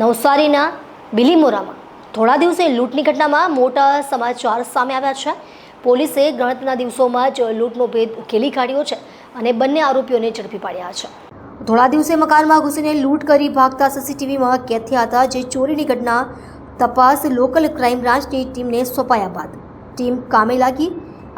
નવસારીના બિલીમોરામાં. થોડા દિવસે લૂંટની ઘટનામાં મોટા સમાચાર સામે આવ્યા છે. પોલીસે ગણતરીના દિવસોમાં જ લૂંટનો ભેદ ઉકેલી કાઢ્યો છે અને બંને આરોપીઓને ઝડપી પાડ્યા છે. થોડા દિવસે મકાનમાં ઘૂસીને લૂંટ કરી ભાગતા સીસીટીવીમાં કેદ થયા હતા, જે ચોરીની ઘટના તપાસ લોકલ ક્રાઇમ બ્રાન્ચની ટીમને સોંપાયા બાદ. ટીમ કામે લાગી.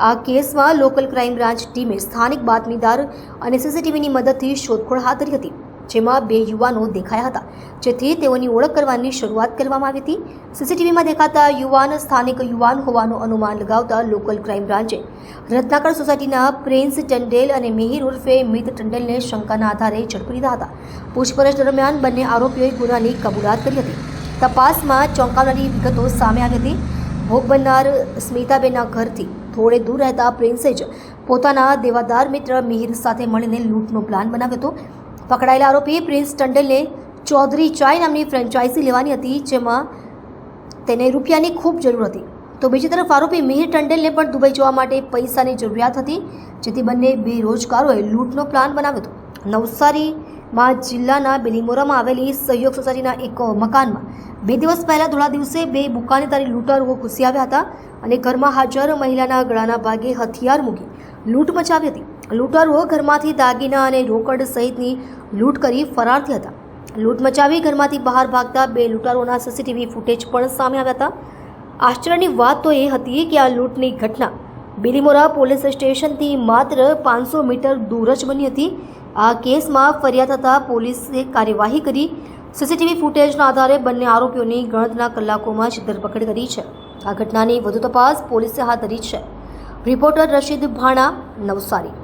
આ કેસમાં લોકલ ક્રાઇમ બ્રાન્ચ ટીમે સ્થાનિક બાતમીદાર અને સીસીટીવીની મદદથી શોધખોળ હાથ ધરી હતી. જેમાં બે યુવાનો દેખાયા હતા. જેથી તેઓની ઓળખ કરવાની શરૂઆત કરવામાં આવી હતી. સીસીટીવીમાં દેખાતા યુવાન સ્થાનિક યુવાન હોવાનું અનુમાન લગાવતા લોકલ ક્રાઇમ બ્રાન્ચે રત્નાકર સોસાયટીના પ્રિન્સ ટંડેલ અને મિહિર ઉર્ફે મિત ટંડેલને શંકાના આધારે ઝડપી લીધા હતા. પૂછપરછ દરમિયાન બંને આરોપીઓએ ગુનાની કબૂલાત કરી હતી. તપાસમાં ચોંકાવનારી વિગતો સામે આવી હતી. ભોગ બનનાર સ્મિતાબેનના ઘરથી થોડે દૂર રહેતા પ્રિન્સે જ પોતાના દેવાદાર મિત્ર મિહિર સાથે મળીને લૂંટનો પ્લાન બનાવ્યો હતો. પકડાયેલા આરોપી પ્રિન્સ ટંડેલને ચૌધરી ચાય નામની ફ્રેન્ચાઇઝી લેવાની હતી, જેમાં તેને રૂપિયાની ખૂબ જરૂર હતી. તો બીજી તરફ આરોપી મિહિર ટંડેલને પણ દુબઈ જવા માટે પૈસાની જરૂરિયાત હતી, જેથી બંને બેરોજગારોએ લૂંટનો પ્લાન બનાવ્યો હતો. નવસારીમાં જિલ્લાના બિલીમોરામાં આવેલી સહયોગ સોસાયટીના એક મકાનમાં બે દિવસ પહેલાં થોડા દિવસે બે બુકાનીદારી લૂંટારુઓ ઘૂસી આવ્યા હતા અને ઘરમાં હાજર મહિલાના ગળાના ભાગે હથિયાર મૂકી લૂંટ મચાવી હતી. લૂંટારુઓ ઘરમાંથી દાગીના અને રોકડ સહિતની લૂંટ કરી ફરાર હતા. લૂંટ મચાવી ઘરમાંથી બહાર ભાગતા બે લૂંટારોના સીસીટીવી ફૂટેજ પણ સામે આવ્યા હતા. આશ્ચર્યની વાત તો એ હતી કે આ લૂંટની ઘટના બિલીમોરા પોલીસ સ્ટેશનથી માત્ર પાંચસો મીટર દૂર જ બની હતી. આ કેસમાં ફરિયાદ થતાં પોલીસે કાર્યવાહી કરી. સીસીટીવી ફૂટેજના આધારે બંને આરોપીઓની ગણતરીના કલાકોમાં જ ધરપકડ કરી છે. આ ઘટનાની વધુ તપાસ પોલીસે હાથ ધરી છે. રિપોર્ટર રશીદ ભાણા, નવસારી.